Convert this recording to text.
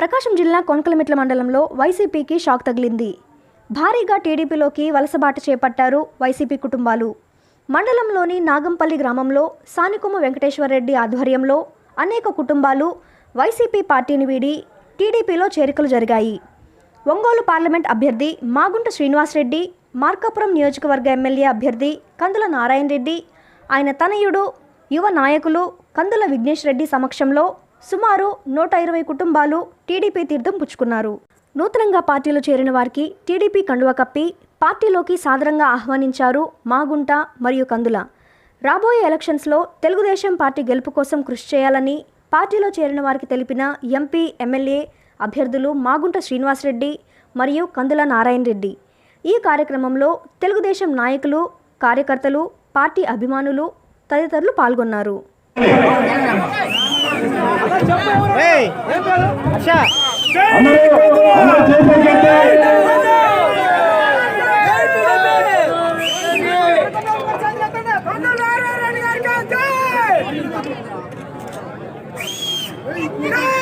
ప్రకాశం జిల్లా కొనకలమిట్ల మండలంలో వైసీపీకి షాక్ తగిలింది. భారీగా టీడీపీలోకి వలసబాట చేపట్టారు వైసీపీ కుటుంబాలు. మండలంలోని నాగంపల్లి గ్రామంలో సానికొమ్మ వెంకటేశ్వరరెడ్డి ఆధ్వర్యంలో అనేక కుటుంబాలు వైసీపీ పార్టీని వీడి టీడీపీలో చేరికలు జరిగాయి. ఒంగోలు పార్లమెంట్ అభ్యర్థి మాగుంట శ్రీనివాసరెడ్డి మార్కాపురం నియోజకవర్గ ఎమ్మెల్యే అభ్యర్థి కందుల నారాయణ రెడ్డి ఆయన తనయుడు యువ నాయకులు కందుల విఘ్నేష్ రెడ్డి సమక్షంలో సుమారు నూట ఇరవై కుటుంబాలు టీడీపీ తీర్థం పుచ్చుకున్నారు. నూతనంగా పార్టీలో చేరిన వారికి టీడీపీ కండువ కప్పి పార్టీలోకి సాదరంగా ఆహ్వానించారు మాగుంట మరియు కందుల. రాబోయే ఎలక్షన్స్లో తెలుగుదేశం పార్టీ గెలుపు కోసం కృషి చేయాలని పార్టీలో చేరిన వారికి తెలిపిన ఎంపీ ఎమ్మెల్యే అభ్యర్థులు మాగుంట శ్రీనివాసరెడ్డి మరియు కందుల నారాయణ రెడ్డి. ఈ కార్యక్రమంలో తెలుగుదేశం నాయకులు కార్యకర్తలు పార్టీ అభిమానులు తదితరులు పాల్గొన్నారు. No!